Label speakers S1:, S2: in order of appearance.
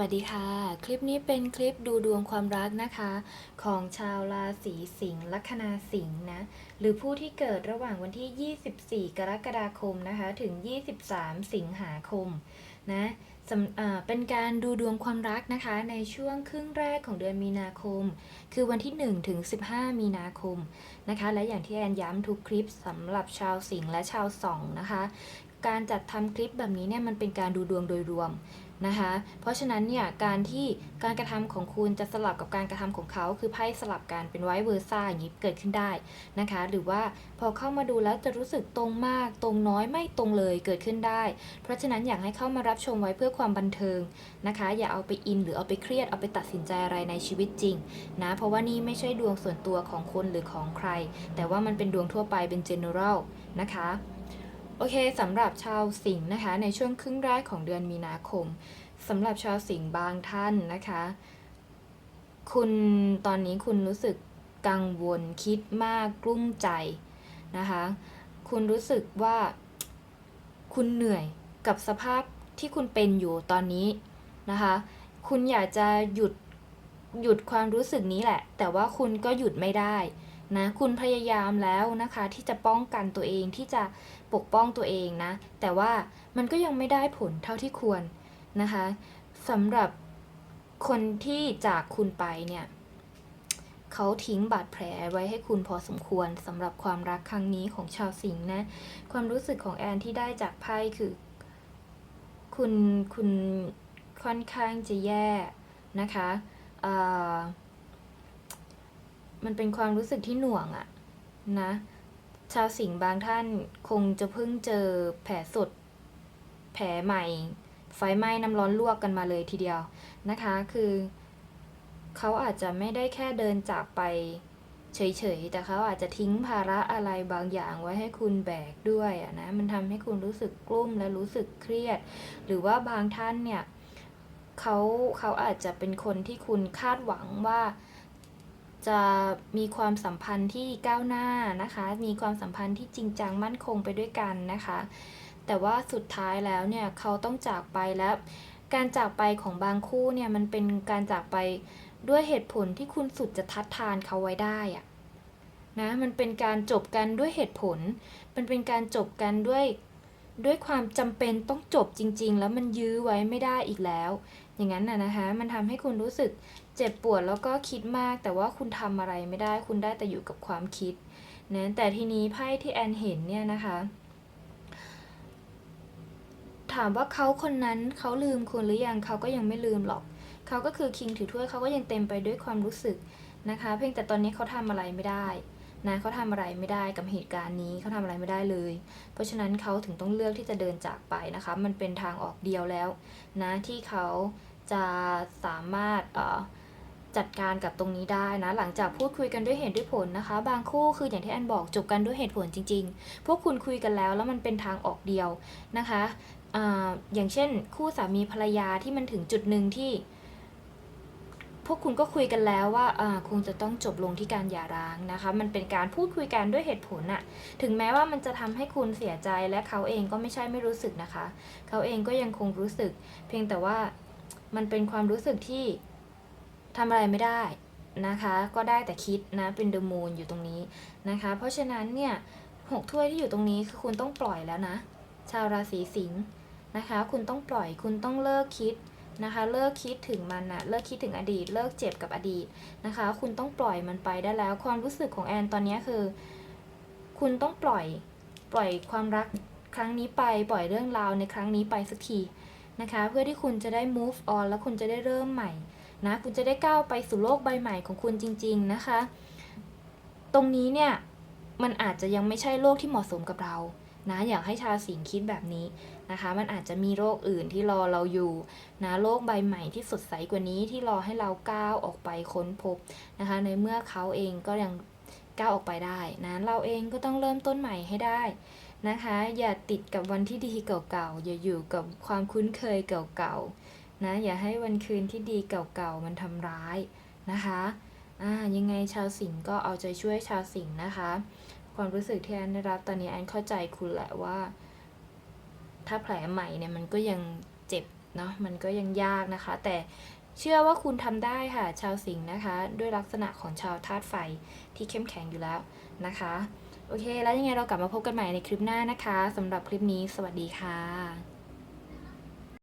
S1: วัสดีค่ะ คลิปนี้เป็นคลิปดูดวงความรักนะคะ ของชาวราศีสิงห์ลัคนาสิงห์นะ หรือผู้ที่เกิดระหว่างวันที่ 24 กรกฎาคมนะคะ ถึง 23 สิงหาคมนะเป็นการดูดวงความรักนะคะ ในช่วงครึ่งแรกของเดือนมีนาคม คือวันที่ 1 ถึง 15 มีนาคมนะคะ และอย่างที่แอนย้ำทุกคลิปสำหรับชาวสิงห์และชาวสองนะคะ การจัดทำคลิปแบบนี้เนี่ยมันเป็นการดูดวงโดยรวมนะคะ เพราะฉะนั้นเนี่ยการที่การกระทำของคุณจะสลับกับการกระทำของเขา คือไพ่สลับกันเป็นไวเวอร์ซ่าอย่างนี้เกิดขึ้นได้นะคะ หรือว่าพอเข้ามาดูแล้วจะรู้สึกตรงมาก ตรงน้อยไม่ตรงเลยเกิดขึ้นได้ เพราะฉะนั้นอยากให้เข้ามารับชมไว้เพื่อความบันเทิงนะคะ อย่าเอาไปอินหรือเอาไปเครียดเอาไปตัดสินใจอะไรในชีวิตจริงนะเพราะว่านี่ไม่ใช่ดวงส่วนตัวของคนหรือของใคร แต่ว่ามันเป็นดวงทั่วไปเป็น general นะคะ โอเคสำหรับชาวสิงห์นะคะ ในช่วงครึ่งแรกของเดือนมีนาคมสำหรับชาวสิงห์บางท่านนะคะ คุณตอนนี้คุณรู้สึกกังวลคิดมากกลุ้มใจนะคะ คุณรู้สึกว่าคุณเหนื่อยกับสภาพที่คุณเป็นอยู่ตอนนี้นะคะ คุณอยากจะหยุดหยุดความรู้สึกนี้แหละ แต่ว่าคุณก็หยุดไม่ได้ นะคุณพยายามแล้วนะคะที่จะป้องกันตัวเองที่จะปกป้องตัวเองนะ แต่ว่ามันก็ยังไม่ได้ผลเท่าที่ควรนะคะสำหรับคนที่จากคุณไปเนี่ยเขาทิ้งบาดแผลไว้ให้คุณพอสมควรสำหรับความรักครั้งนี้ของชาวสิงห์นะความรู้สึกของแอนที่ได้จากไพ่คือ คุณคุณค่อนข้างจะแย่นะคะเอ่อ มันเป็นความรู้สึกที่หน่วงอะนะ ชาวสิงห์บางท่านคงจะเพิ่งเจอแผลสด แผลใหม่ ไฟไหม้น้ำร้อนลวกกันมาเลยทีเดียวนะคะ คือเขาอาจจะไม่ได้แค่เดินจากไปเฉยๆ แต่เขาอาจจะทิ้งภาระอะไรบางอย่างไว้ให้คุณแบกด้วยอะนะ มันทำให้คุณรู้สึกกลุ้มและรู้สึกเครียด หรือว่าบางท่านเนี่ยเขาเขาอาจจะเป็นคนที่คุณคาดหวังว่า จะมีความสัมพันธ์ที่ก้าวหน้านะคะ มีความสัมพันธ์ที่จริงจังมั่นคงไปด้วยกันนะคะ แต่ว่าสุดท้ายแล้วเนี่ยเขาต้องจากไปแล้ว การจากไปของบางคู่เนี่ยมันเป็นการจากไปด้วยเหตุผลที่คุณสุดจะทัดทานเขาไว้ได้อะนะ มันเป็นการจบกันด้วยเหตุผล มันเป็นการจบกันด้วย ด้วยความจำเป็นต้องจบจริง ๆ แล้วมันยื้อไว้ไม่ได้อีกแล้ว อย่างนั้นน่ะนะคะ มันทำให้คุณรู้สึกเจ็บปวดแล้วก็คิดมาก แต่ว่าคุณทำอะไรไม่ได้ คุณได้แต่อยู่กับความคิดนะแต่ทีนี้ไพ่ที่แอนเห็นเนี่ยนะคะ ถามว่าเขาคนนั้นเขาลืมคุณหรือยังเขาก็ยังไม่ลืมหรอกเขาก็คือคิงถือถ้วยเขาก็ยังเต็มไปด้วยความรู้สึกนะคะ เพียงแต่ตอนนี้เขาทำอะไรไม่ได้ นะเขาทำอะไรไม่ได้กับเหตุการณ์นี้เขาทำอะไรไม่ได้เลย เพราะฉะนั้นเขาถึงต้องเลือกที่จะเดินจากไปนะคะ มันเป็นทางออกเดียวแล้วนะที่เขาจะสามารถจัดการกับตรงนี้ได้นะ หลังจากพูดคุยกันด้วยเหตุด้วยผลนะคะ บางคู่คืออย่างที่แอนบอกจบกันด้วยเหตุผลจริง ๆ พวกคุณคุยกันแล้วแล้วมันเป็นทางออกเดียวนะคะออย่างเช่น คู่สามีภรรยาที่มันถึงจุดหนึ่งที่ พวกคุณก็คุยกันแล้วว่าคงจะต้องจบลงที่การหย่าร้างนะคะ มันเป็นการพูดคุยกันด้วยเหตุผลอะถึงแม้ว่ามันจะทำให้คุณเสียใจและเขาเองก็ไม่ใช่ไม่รู้สึกนะคะ เขาเองก็ยังคงรู้สึก เพียงแต่ว่ามันเป็นความรู้สึกที่ทำอะไรไม่ได้นะคะ ก็ได้แต่คิดนะเป็นเดอะมูนอยู่ตรงนี้นะคะ เพราะฉะนั้นเนี่ยหกถ้วยที่อยู่ตรงนี้คือคุณต้องปล่อยแล้วนะ ชาวราศีสิงห์นะคะ คุณต้องปล่อยคุณต้องเลิกคิด นะคะ เลิกคิดถึงมันนะเลิกคิดถึงอดีต เลิกเจ็บกับอดีตนะคะ คุณต้องปล่อยมันไปได้แล้ว ความรู้สึกของแอนตอนนี้คือ คุณต้องปล่อยปล่อยความรักครั้งนี้ไปปล่อยเรื่องราวในครั้งนี้ไปสักทีนะคะ เพื่อที่คุณจะได้ move on แล้วคุณจะได้เริ่มใหม่นะคุณจะได้ก้าวไปสู่โลกใบใหม่ของคุณจริง ๆนะคะ ตรงนี้เนี่ยมันอาจจะยังไม่ใช่โลกที่เหมาะสมกับเรา นะอยากให้ชาวสิงคิดแบบนี้นะคะ มันอาจจะมีโรคอื่นที่รอเราอยู่นะโลกใบใหม่ที่สดใสกว่านี้ที่รอให้เราก้าวออกไปค้นพบนะคะ ในเมื่อเขาเองก็ยังก้าวออกไปได้นะเราเองก็ต้องเริ่มต้นใหม่ให้ได้นะคะ อย่าติดกับวันที่ดีเก่าๆอย่าอยู่กับความคุ้นเคยเก่าๆนะอย่าให้วันคืนที่ดีเก่าๆมันทำร้ายนะคะอ่ายังไงชาวสิงก็เอาใจช่วยชาวสิงนะคะ ความรู้สึกที่แอนได้รับตอนนี้แอนเข้าใจคุณแหละว่า ถ้าแผลใหม่เนี่ยมันก็ยังเจ็บเนาะมันก็ยังยากนะคะ แต่เชื่อว่าคุณทำได้ค่ะ ชาวสิงห์นะคะ ด้วยลักษณะของชาวธาตุไฟที่เข้มแข็งอยู่แล้วนะคะ โอเค แล้วยังไงเรากลับมาพบกันใหม่ในคลิปหน้านะคะสำหรับคลิปนี้ สวัสดีค่ะ